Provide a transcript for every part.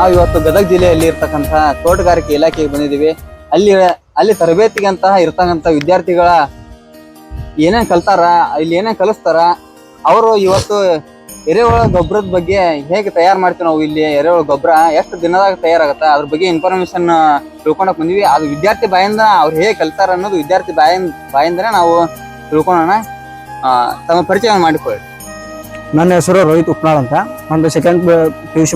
ನಾವು ಇವತ್ತು ಗದಗ ಜಿಲ್ಲೆಯಲ್ಲಿ ಇರ್ತಕ್ಕಂಥ ತೋಟಗಾರಿಕೆ ಇಲಾಖೆಗೆ ಬಂದಿದ್ದೀವಿ. ಅಲ್ಲಿ ಅಲ್ಲಿ ತರಬೇತಿಗಂತಹ ಇರ್ತಕ್ಕಂಥ ವಿದ್ಯಾರ್ಥಿಗಳ ಏನೇನು ಕಲ್ತಾರ, ಇಲ್ಲಿ ಏನೇನು ಕಲಿಸ್ತಾರ, ಅವರು ಇವತ್ತು ಎರೆಹುಳ ಗೊಬ್ಬರದ ಬಗ್ಗೆ ಹೇಗೆ ತಯಾರು ಮಾಡ್ತೀವಿ ನಾವು ಇಲ್ಲಿ, ಎರೆಹುಳ ಗೊಬ್ಬರ ಎಷ್ಟು ದಿನದಾಗ ತಯಾರಾಗುತ್ತೆ, ಅದ್ರ ಬಗ್ಗೆ ಇನ್ಫಾರ್ಮೇಶನ್ ತಿಳ್ಕೊಳಕ್ ಬಂದಿವಿ. ಅದು ವಿದ್ಯಾರ್ಥಿ ಬಾಯಿಂದ ಅವ್ರು ಹೇಗೆ ಕಲ್ತಾರ ಅನ್ನೋದು ವಿದ್ಯಾರ್ಥಿ ಬಾಯಿಂದ, ಬಾಯಿಂದನೇ ನಾವು ತಿಳ್ಕೊಳೋಣ. ತಮ್ಮ ಪರಿಚಯ ಮಾಡಿಕೊಳ್ಳಿ. ನನ್ನ ಹೆಸರು ರೋಹಿತ್ ಉಪ್ನಾಳ್ ಅಂತ. ಒಂದು ಸೆಕೆಂಡ್ ಪಿ ಯು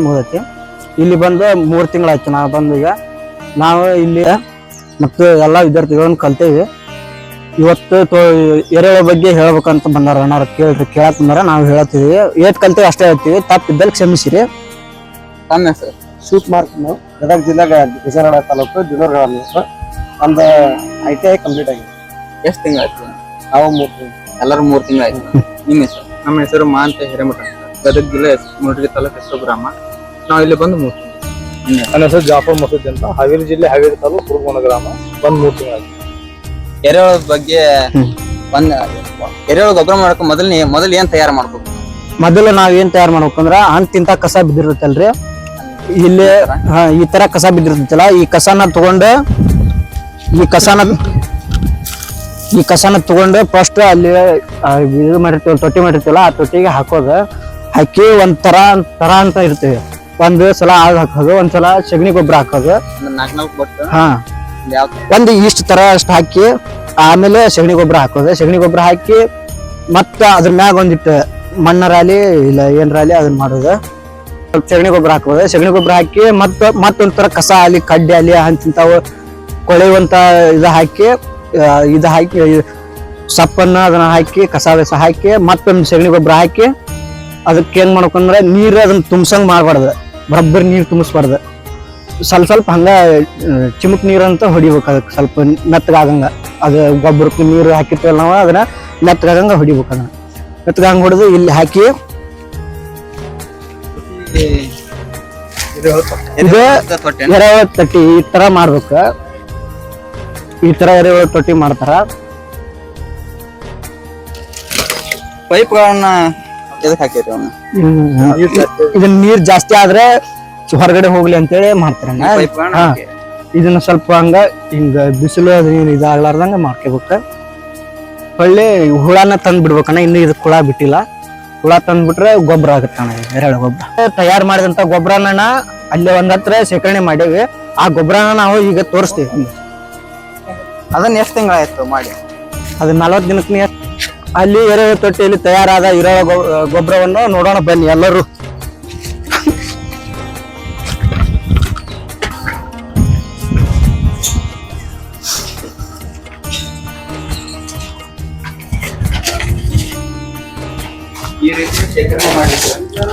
ಇಲ್ಲಿ ಬಂದು ಮೂರು ತಿಂಗಳಾಯ್ತು ನಾವು ಬಂದ ಈಗ ನಾವು ಇಲ್ಲಿ ಮತ್ತು ಎಲ್ಲ ವಿದ್ಯಾರ್ಥಿಗಳನ್ನು ಕಲ್ತೇವೆ. ಇವತ್ತು ತೋ ಎರೆಹುಳ ಬಗ್ಗೆ ಹೇಳ್ಬೇಕಂತ ಬಂದಾರ ಅಣ್ಣವ್ರು ಕೇಳಿ ಕೇಳಕ್ ಬಂದಾರ ನಾವು ಹೇಳತ್ತೀವಿ ಏಟ್ ಕಲ್ತೇವೆ ಅಷ್ಟೇ ಹೇಳ್ತೀವಿ ತಪ್ಪು ತಪ್ಪಿದ್ದಲ್ಲಿ ಕ್ಷಮಿಸಿರಿ. ತಮ್ಮ ಹೆಸರು? ಶಿವಕುಮಾರ್ ನಾವು ಗದಗ ಜಿಲ್ಲೆಗೆ ವಿಜಯನಗರ ತಾಲೂಕು ದಿನೂರು ಗ್ರಾಮ. ನಮ್ದು ಐ ಟಿ ಐ ಕಂಪ್ಲೀಟ್ ಆಗಿದೆ. ಎಷ್ಟು ತಿಂಗಳಾಯ್ತು ನಾವು ಮೂರು ಎಲ್ಲರೂ ಮೂರು ತಿಂಗಳಾಯ್ತು ನಿಮ್ಮ ಹೆಸರು? ನಮ್ಮ ಹೆಸರು ಮಾಂತ ಹಿರೇಮಠ ಗದಗ ಜಿಲ್ಲೆ ಮುರುಗಿ ತಾಲೂಕು ಹೆಸರು ಗ್ರಾಮ. ನಾವು ಇಲ್ಲಿ ಬಂದು ಮೂರು ನನ್ನ ಹೆಸರು ಜಾಫರ್ ಮಸೂದ್ ಅಂತ. ಹಾವೇರಿ ಜಿಲ್ಲೆ ಹಾವೇರಿ ತಾಲೂಕು ಕುರುಗೋಣ ಗ್ರಾಮ. ಬಂದ್ ಮೂರು ತಿಂಗಳಾಗಿದೆ ಎರೆಹುಳ ಬಗ್ಗೆ ಬಂದ ಒಂದ್ ಎರೆಹುಳ ಗೊಬ್ಬರ ಮಾಡಕ್ ಮೊದಲನೇ ಮೊದಲು ಏನ್ ತಯಾರು ಮಾಡ್ಬೇಕು? ಮೊದಲು ನಾವ್ ಏನ್ ತಯಾರು ಮಾಡ್ಬೇಕಂದ್ರ ಅಂತಿಂತ ಕಸ ಬಿದ್ದಿರುತ್ತಲ್ರಿ? ಇಲ್ಲಿ ಹಾ, ಈ ತರ ಕಸ ಬಿದ್ದಿರ್ತೈತಲ್ಲ ಈ ಕಸನ ತಗೊಂಡು ಈ ಕಸನ ಈ ಕಸನ ತಗೊಂಡು ಫಸ್ಟ್ ಅಲ್ಲಿ ಆ, ಇದು ಮಾಡಿರ್ತೀವಲ್ಲ ತೊಟ್ಟಿ ಮಾಡಿರ್ತೀವಲ್ಲ ಆ ತೊಟ್ಟಿಗೆ ಹಾಕೋದು. ಹಾಕಿ ಒಂದ್ ತರ ತರ ಅಂತ ಇರ್ತೀವಿ ಒಂದ್ ಸಲ ಆಳ್ ಹಾಕೋದು ಒಂದ್ ಸಲ ಸಗಣಿ ಗೊಬ್ಬರ ಹಾಕೋದು. ನಾಲ್ಕು ನಾಲ್ಕು ಬಟ್ಟು? ಹಾ. ಯಾವ ಒಂದು ಇಷ್ಟು ತರ ಅಷ್ಟು ಹಾಕಿ ಆಮೇಲೆ ಸಗಣಿ ಗೊಬ್ಬರ ಹಾಕೋದು. ಸಗಣಿ ಗೊಬ್ಬರ ಹಾಕಿ ಮತ್ತ ಅದ್ರ ಮ್ಯಾಗ ಒಂದಿಟ್ಟು ಮಣ್ಣರಾಲಿ ಇಲ್ಲ ಏನ್ರಾಲಿ ಅದನ್ನ ಮಾಡೋದು. ಸ್ವಲ್ಪ ಸಗಣಿ ಗೊಬ್ಬರ ಹಾಕೋದು. ಸಗಣಿ ಗೊಬ್ಬರ ಹಾಕಿ ಮತ್ತ ಮತ್ತೊಂಥರ ಕಸ ಆಲಿ ಕಡ್ಡಿ ಆಲಿ ಅಂತಿಂತಾವು ಕೊಳೆಯುವಂತ ಇದು ಹಾಕಿ ಇದು ಹಾಕಿ ಸಪ್ಪನ್ನ ಅದನ್ನ ಹಾಕಿ ಕಸ ಬೆಸ ಹಾಕಿ ಮತ್ತೊಂದು ಸಗಣಿ ಗೊಬ್ಬರ ಹಾಕಿ ಅದಕ್ಕೆ ಏನ್ ಮಾಡ್ಬೇಕಂದ್ರೆ ನೀರು ಅದನ್ನ ತುಂಬಸಂಗ್ ಮಾಡ್ಬಾರ್ದು. ಬರಬ್ಬರಿ ನೀರು ತುಂಬಿಸ್ಬಾರ್ದು. ಸ್ವಲ್ಪ ಸ್ವಲ್ಪ ಹಂಗ ಚಿಮುಕ್ ನೀರು ನೀರಂತ ಹೊಡಿಬೇಕು ಅದಕ್ಕೆ ಸ್ವಲ್ಪ ಮೆತ್ತಗಾಗಂಗ ಅದು ಗೊಬ್ಬರಕ್ಕೆ ನೀರು ಹಾಕಿರ್ತೀವಲ್ಲ ನಾವು, ಅದನ್ನ ಮೆತ್ತಗಾಗಂಗ ಹೊಡಿಬೇಕು ಅದನ್ನ. ಮೆತ್ತಗಾಗಂಗ ಹೊಡೆದು ಇಲ್ಲಿ ಹಾಕಿ. ಎರೆಹುಳ ತೊಟ್ಟಿ ಈ ತರ ಮಾಡ್ಬೇಕು. ಈ ತರ ಎರೆಹುಳ ತೊಟ್ಟಿ ಮಾಡ್ತಾರ. ಪೈಪ್ಗಳನ್ನ ಎದಕ್ ಹಾಕಿರಿ ಅವನ್ನ ಇದನ್ನ ನೀರ್ ಜಾಸ್ತಿ ಆದ್ರೆ ಹೊರಗಡೆ ಹೋಗ್ಲಿ ಅಂತೇಳಿ ಮಾಡ್ತಾರೆ. ಇದನ್ನ ಸ್ವಲ್ಪ ಹಂಗ ಹಿಂಗ ಬಿಸಿಲು ಅದು ಇದ ಇದಾಗ್ಲಾರ್ದಂಗ ಮಾಡ್ಕೋಬೇಕು. ಹೊಳ್ಳಿ ಹುಳನ ತಂದ್ ಬಿಡ್ಬೇಕಣ್ಣ ಇನ್ನು ಇದಕ್ಕೆ ಹುಳ ಬಿಟ್ಟಿಲ್ಲ. ಹುಳ ತಂದ್ಬಿಟ್ರೆ ಗೊಬ್ಬರ ಆಗುತ್ತಣ್ಣ ಎರಡು ಗೊಬ್ಬರ. ತಯಾರು ಮಾಡಿದಂತ ಗೊಬ್ಬರನ ಅಲ್ಲಿ ಒಂದ್ ಹತ್ರ ಶೇಖರಣೆ ಮಾಡೇವಿ. ಆ ಗೊಬ್ಬರನ ನಾವು ಈಗ ತೋರಿಸ್ತೀವಿ. ಅದನ್ನ ಎಷ್ಟು ತಿಂಗಳಾಯ್ತು ಮಾಡಿ? ಅದು ನಲವತ್ತು ದಿನಕ್ಕೆ ಅಲ್ಲಿ ಎರೆಹುಳು ತೊಟ್ಟಿಯಲ್ಲಿ ತಯಾರಾದ ಇರೋ ಗೊಬ್ಬರವನ್ನು ನೋಡೋಣ ಬನ್ನಿ ಎಲ್ಲರೂ.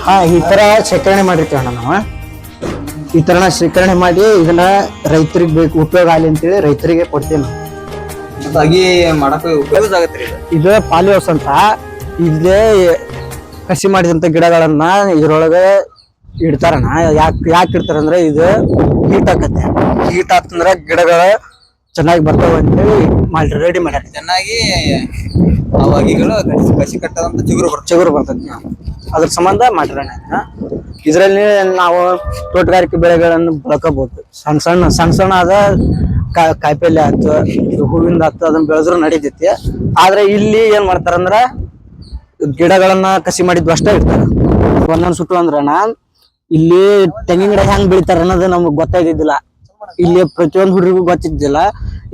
ಹಾ ಈ ತರ ಶೇಖರಣೆ ಮಾಡಿರ್ತೇವೆ ನಾವು. ಈ ತರ ಶೇಖರಣೆ ಮಾಡಿ ಇದನ್ನ ರೈತರಿಗೆ ಬೇಕು ಉಪಯೋಗ ಆಗಲಿ ಅಂತೇಳಿ ರೈತರಿಗೆ ಕೊಡ್ತೀವಿ ನಾವು. ಅಗಿ ಮಾಡಕ್ ಉಪಯೋಗ ಆಗತ್ರಿ ಇದು. ಇದು ಹೌಸ್ ಅಂತ. ಇಲ್ಲೇ ಕಸಿ ಮಾಡಿದಂತ ಗಿಡಗಳನ್ನ ಇದ್ರೊಳಗೆ ಇಡ್ತಾರಣ್ಣ. ಯಾಕೆ ಯಾಕೆ ಇಡ್ತಾರಂದ್ರೆ ಇದು ಹೀಟ್ ಆಕತ್ತೆ. ಹೀಟ್ ಆತಂದ್ರೆ ಗಿಡಗಳು ಚೆನ್ನಾಗಿ ಬರ್ತಾವ ಅಂತೇಳಿ ಮಾಡಿ ರೆಡಿ ಮಾಡ್ಯಾರ. ಚೆನ್ನಾಗಿ ಅವಾಗಿಗಳು ಕಸಿ- ಕಟ್ಟದಂತ ಚಿಗುರು ಬರ್ತದೆ. ಚಿಗುರು ಬರ್ತದೆ. ಅದ್ರ ಸಂಬಂಧ ಮಾಡಿರೋಣ ಇದರಲ್ಲಿ ನಾವು ತೋಟಗಾರಿಕೆ ಬೆಳೆಗಳನ್ನು ಬೆಳ್ಕೋಬಹುದು ಸಣ್ಣ ಸಣ್ಣ ಸಣ್ಣ ಸಣ್ಣ ಆದ ಕಾಯಿಪಲ್ಲೆ ಆಯ್ತು ಹೂವಿಂದ ಆಯ್ತು, ಅದನ್ನ ಬೆಳೆದ್ರು ನಡೀತೈತಿ. ಆದ್ರೆ ಇಲ್ಲಿ ಏನ್ ಮಾಡ್ತಾರಂದ್ರ ಗಿಡಗಳನ್ನ ಕಸಿ ಮಾಡಿದ್ ಅಷ್ಟೇ ಇರ್ತಾರ. ಒಂದೊಂದ್ ಸುಟ್ಟು ಅಂದ್ರಣ ಇಲ್ಲಿ ತೆಂಗಿನ ಗಿಡ ಹೆಂಗ್ ಬೆಳಿತಾರ ಅನ್ನೋದು ನಮ್ಗೆ ಗೊತ್ತಾಗಿದ್ದಿಲ್ಲ ಇಲ್ಲಿ ಪ್ರತಿಯೊಂದು ಹುಡುಗರಿಗೂ ಗೊತ್ತಿದ್ದಿಲ್ಲ.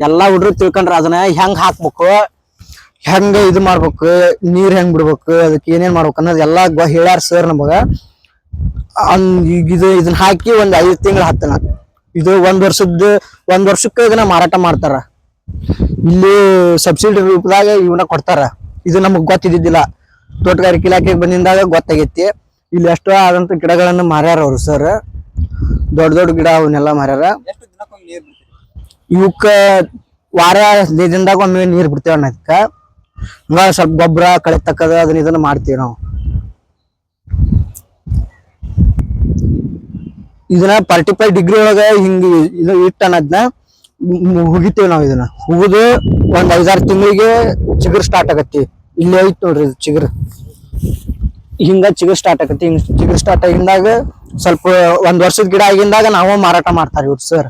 ಎಲ್ಲಾ ಹುಡುಗರು ತಿಳ್ಕೊಂಡ್ರ ಅದನ್ನ ಹೆಂಗ್ ಹಾಕ್ಬೇಕು, ಹೆಂಗ ಇದು ಮಾಡ್ಬೇಕು, ನೀರ್ ಹೆಂಗ್ ಬಿಡ್ಬೇಕು, ಅದಕ್ಕೆ ಏನೇನ್ ಮಾಡ್ಬೇಕು ಅನ್ನೋದು ಎಲ್ಲಾ ಹೇಳ್ಯಾರ ಸರ್ ನಮಗ. ಇದು ಇದನ್ನ ಹಾಕಿ ಒಂದ್ ಐದು ತಿಂಗಳ ಹತ್ತನ. ಇದು ಒಂದ್ ವರ್ಷದ ಒಂದ್ ವರ್ಷಕ್ಕೆ ಇದನ್ನ ಮಾರಾಟ ಮಾಡ್ತಾರ. ಇಲ್ಲಿ ಸಬ್ಸಿಡಿ ರೂಪದಾಗ ಇವನ್ನ ಕೊಡ್ತಾರ. ಇದು ನಮಗ್ ಗೊತ್ತಿದ್ದಿದ್ದಿಲ್ಲ. ತೋಟಗಾರಿಕೆ ಇಲಾಖೆಗೆ ಬಂದಿಂದಾಗ ಗೊತ್ತಾಗೈತಿ. ಇಲ್ಲಿ ಎಷ್ಟೋ ಆದಂತ ಗಿಡಗಳನ್ನ ಮಾರ್ಯಾರ ಅವ್ರು ಸರ್. ದೊಡ್ಡ ದೊಡ್ಡ ಗಿಡ ಅವನ್ನೆಲ್ಲ ಮಾರ್ಯಾರ. ಇವಕ್ಕ ವಾರ ದಿನದಾಗ ಒಮ್ಮೆ ನೀರ್ ಬಿಡ್ತೇವೆ ಅನ್ನೋದಕ್ಕ ಸ್ವಲ್ಪ ಗೊಬ್ಬರ ಕಳೆ ತಕ್ಕದ ಅದನ್ನ ಇದನ್ನ ಮಾಡ್ತೀವಿ ನಾವು. ಇದನ್ನ ಫಾರ್ಟಿ ಫೈವ್ ಡಿಗ್ರಿ ಒಳಗ ಹಿಂಗ ಇದು ಇಟ್ಟ ಅನ್ನೋದ್ನ ಹುಗಿತೇವ್ ನಾವು ಇದನ್ನ. ಹುಗಿದು ಒಂದ್ ಐದಾರು ತಿಂಗಳಿಗೆ ಚಿಗುರ್ ಸ್ಟಾರ್ಟ್ ಆಗತ್ತಿ. ಇಲ್ಲಿ ಐತ್ ನೋಡ್ರಿ ಇದು ಚಿಗುರ್. ಹಿಂಗ ಚಿಗುರ್ ಸ್ಟಾರ್ಟ್ ಆಗತ್ತಿ. ಹಿಂಗ್ ಚಿಗುರ್ ಸ್ಟಾರ್ಟ್ ಆಗಿಂದಾಗ ಸ್ವಲ್ಪ ಒಂದ್ ವರ್ಷದ ಗಿಡ ಆಗಿಂದಾಗ ನಾವು ಮಾರಾಟ ಮಾಡ್ತಾರ ಇವ್ರು ಸರ್